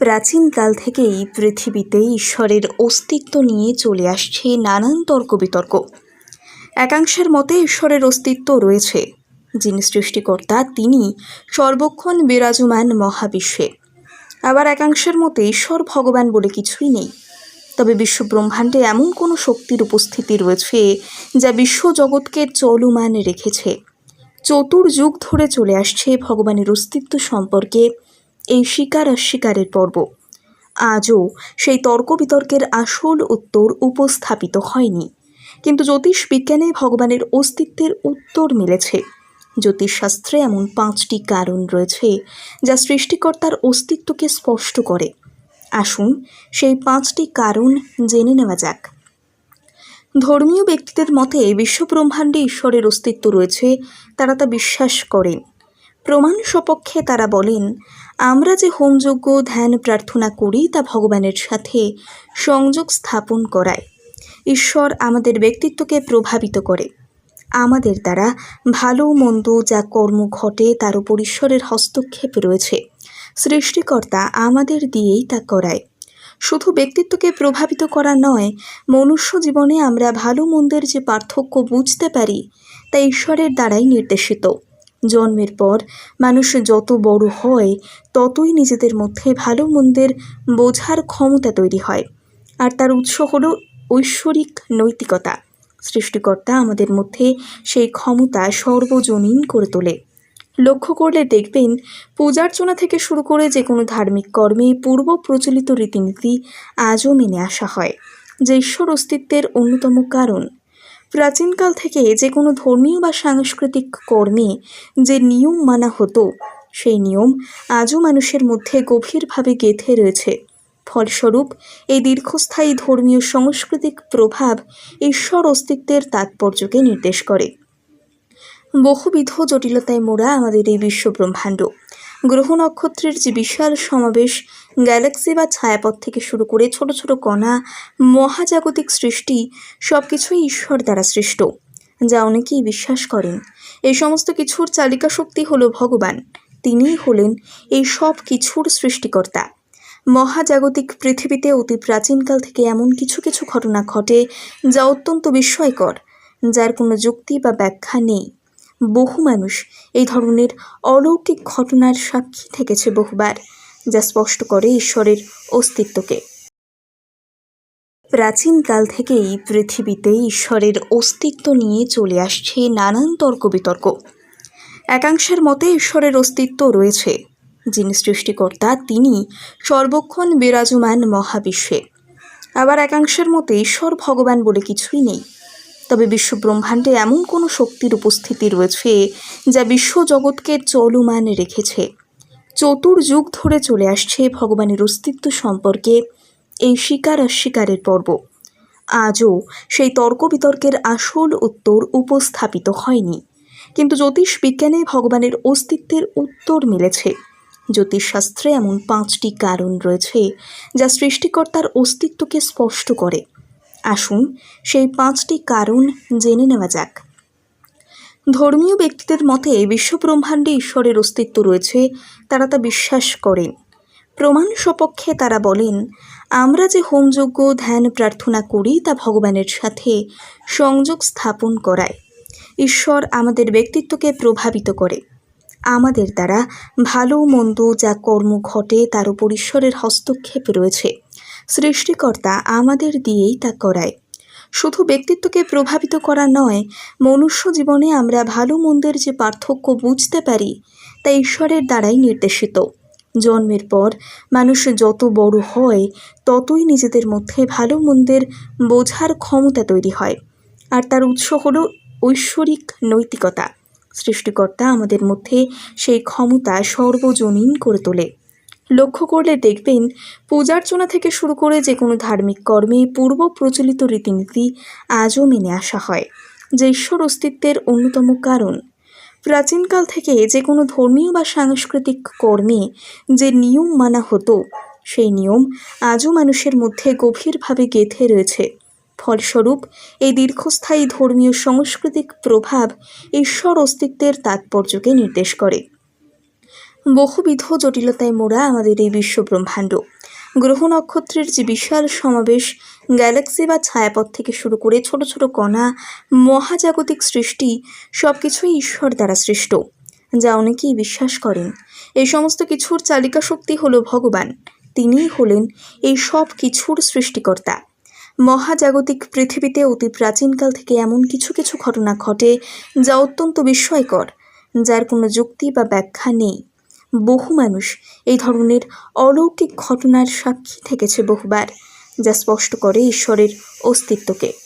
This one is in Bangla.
প্রাচীনকাল থেকেই পৃথিবীতে ঈশ্বরের অস্তিত্ব নিয়ে চলে আসছে নানান তর্ক বিতর্ক একাংশের মতে ঈশ্বরের অস্তিত্ব রয়েছে। যিনি সৃষ্টিকর্তা, তিনি সর্বক্ষণ বিরাজমান মহাবিশ্বে। আবার একাংশের মতে ঈশ্বর ভগবান বলে কিছুই নেই। তবে বিশ্বব্রহ্মাণ্ডে এমন কোনো শক্তির উপস্থিতি রয়েছে যা বিশ্বজগৎকে চলমান রেখেছে। চতুর যুগ ধরে চলে আসছে ভগবানের অস্তিত্ব সম্পর্কে এই স্বীকার অস্বীকারের পর্ব। আজও সেই তর্ক বিতর্কের আসল উত্তর উপস্থাপিত হয়নি। কিন্তু জ্যোতিষ বিজ্ঞানে ভগবানের অস্তিত্বের উত্তর মিলেছে। জ্যোতিষশাস্ত্রে এমন পাঁচটি কারণ রয়েছে যা সৃষ্টিকর্তার অস্তিত্বকে স্পষ্ট করে। আসুন সেই পাঁচটি কারণ জেনে নেওয়া যাক। ধর্মীয় ব্যক্তিদের মতে বিশ্বব্রহ্মাণ্ডে ঈশ্বরের অস্তিত্ব রয়েছে, তারা তা বিশ্বাস করেন। প্রমাণ সপক্ষে তারা বলেন আমরা যে হোমযজ্ঞ, ধ্যান, প্রার্থনা করি তা ভগবানের সাথে সংযোগ স্থাপন করায়। ঈশ্বর আমাদের ব্যক্তিত্বকে প্রভাবিত করে। আমাদের দ্বারা ভালো মন্দ যা কর্ম ঘটে তার উপর ঈশ্বরের হস্তক্ষেপ রয়েছে। সৃষ্টিকর্তা আমাদের দিয়েই তা করায়। শুধু ব্যক্তিত্বকে প্রভাবিত করা নয়, মনুষ্য জীবনে আমরা ভালো মন্দের যে পার্থক্য বুঝতে পারি, তা ঈশ্বরের দ্বারাই নির্দেশিত। জন্মের পর মানুষ যত বড় হয়, ততই নিজেদের মধ্যে ভালো মন্দের বোঝার ক্ষমতা তৈরি হয়। আর তার উৎস হল ঐশ্বরিক নৈতিকতা। সৃষ্টিকর্তা আমাদের মধ্যে সেই ক্ষমতা সর্বজনীন করে তোলে। লক্ষ্য করলে দেখবেন, পূজার্চনা থেকে শুরু করে যে কোনো ধার্মিক কর্মে পূর্ব প্রচলিত রীতিনীতি আজও মেনে আসা হয়, যে ঈশ্বর অস্তিত্বের অন্যতম কারণ। প্রাচীনকাল থেকে যে কোনো ধর্মীয় বা সাংস্কৃতিক কর্মে যে নিয়ম মানা হতো, সেই নিয়ম আজও মানুষের মধ্যে গভীরভাবে গেঁথে রয়েছে। ফলস্বরূপ, এই দীর্ঘস্থায়ী ধর্মীয় সাংস্কৃতিক প্রভাব ঈশ্বর অস্তিত্বের তাৎপর্যকে নির্দেশ করে। বহুবিধ জটিলতায় মোড়া আমাদের এই বিশ্বব্রহ্মাণ্ড। গ্রহ নক্ষত্রের যে বিশাল সমাবেশ গ্যালাক্সি বা ছায়াপথ থেকে শুরু করে ছোট ছোট কণা, মহাজাগতিক সৃষ্টি সব কিছুই ঈশ্বর দ্বারা সৃষ্ট, যা অনেকেই বিশ্বাস করেন। এই সমস্ত কিছুর চালিকা শক্তি হলো ভগবান। তিনিই হলেন এই সব কিছুর সৃষ্টিকর্তা। মহাজাগতিক পৃথিবীতে অতি প্রাচীনকাল থেকে এমন কিছু কিছু ঘটনা ঘটে যা অত্যন্ত বিস্ময়কর, যার কোনো যুক্তি বা ব্যাখ্যা নেই। বহু মানুষ এই ধরনের অলৌকিক ঘটনার সাক্ষী থেকেছে বহুবার। যা স্পষ্ট করে ঈশ্বরের অস্তিত্বকে। প্রাচীনকাল থেকেই পৃথিবীতে ঈশ্বরের অস্তিত্ব নিয়ে চলে আসছে নানান তর্ক বিতর্ক একাংশের মতে ঈশ্বরের অস্তিত্ব রয়েছে, যিনি সৃষ্টিকর্তা, তিনি সর্বক্ষণ বিরাজমান মহাবিশ্বে। আবার একাংশের মতে ঈশ্বর ভগবান বলে কিছুই নেই। তবে বিশ্বব্রহ্মাণ্ডে এমন কোনো শক্তির উপস্থিতি রয়েছে, যা বিশ্বজগৎকে চলমান রেখেছে। চতুর্যুগ ধরে চলে আসছে ভগবানের অস্তিত্ব সম্পর্কে এই স্বীকার অস্বীকারের পর্ব। আজও সেই তর্ক বিতর্কের আসল উত্তর উপস্থাপিত হয়নি। কিন্তু জ্যোতিষ বিজ্ঞানে ভগবানের অস্তিত্বের উত্তর মিলেছে। জ্যোতিষশাস্ত্রে এমন পাঁচটি কারণ রয়েছে যা সৃষ্টিকর্তার অস্তিত্বকে স্পষ্ট করে। আসুন সেই পাঁচটি কারণ জেনে নেওয়া যাক। ধর্মীয় ব্যক্তিদের মতে বিশ্বব্রহ্মাণ্ডে ঈশ্বরের অস্তিত্ব রয়েছে, তারা তা বিশ্বাস করেন। প্রমাণ সপক্ষে তারা বলেন, আমরা যে হোমযজ্ঞ, ধ্যান, প্রার্থনা করি তা ভগবানের সাথে সংযোগ স্থাপন করায়। ঈশ্বর আমাদের ব্যক্তিত্বকে প্রভাবিত করে। আমাদের দ্বারা ভালো মন্দ যা কর্ম ঘটে তার উপর ঈশ্বরের হস্তক্ষেপ রয়েছে। সৃষ্টিকর্তা আমাদের দিয়েই তা করায়। শুধু ব্যক্তিত্বকে প্রভাবিত করা নয়, মনুষ্য জীবনে আমরা ভালো মন্দের যে পার্থক্য বুঝতে পারি, তা ঈশ্বরের দ্বারাই নির্দেশিত। জন্মের পর মানুষ যত বড় হয়, ততই নিজেদের মধ্যে ভালো মন্দের বোঝার ক্ষমতা তৈরি হয়। আর তার উৎস হল ঐশ্বরিক নৈতিকতা। সৃষ্টিকর্তা আমাদের মধ্যে সেই ক্ষমতা সর্বজনীন করে তোলে। লক্ষ্য করলে দেখবেন পূজার্চনা থেকে শুরু করে যে কোনো ধার্মিক কর্মে পূর্ব প্রচলিত রীতিনীতি আজও মেনে আসা হয়। যে ঈশ্বর অস্তিত্বের অন্যতম কারণ, প্রাচীনকাল থেকে যে কোনো ধর্মীয় বা সাংস্কৃতিক কর্মে যে নিয়ম মানা হতো, সেই নিয়ম আজও মানুষের মধ্যে গভীরভাবে গেঁথে রয়েছে। ফলস্বরূপ, এই দীর্ঘস্থায়ী ধর্মীয় সাংস্কৃতিক প্রভাব ঈশ্বর অস্তিত্বের তাৎপর্যকে নির্দেশ করে। বহুবিধ জটিলতায় মোড়া আমাদের এই বিশ্বব্রহ্মাণ্ড। গ্রহ নক্ষত্রের যে বিশাল সমাবেশ, গ্যালাক্সি বা ছায়াপথ থেকে শুরু করে ছোট ছোট কণা, মহাজাগতিক সৃষ্টি সব কিছুই ঈশ্বর দ্বারা সৃষ্ট, যা অনেকেই বিশ্বাস করেন। এই সমস্ত কিছুর চালিকা শক্তি হলো ভগবান। তিনিই হলেন এই সব কিছুর সৃষ্টিকর্তা। মহাজাগতিক পৃথিবীতে অতি প্রাচীনকাল থেকে এমন কিছু কিছু ঘটনা ঘটে যা অত্যন্ত বিস্ময়কর, যার কোনো যুক্তি বা ব্যাখ্যা নেই। বহু মানুষ এই ধরনের অলৌকিক ঘটনার সাক্ষী থেকেছে বহুবার যা স্পষ্ট করে ঈশ্বরের অস্তিত্বকে।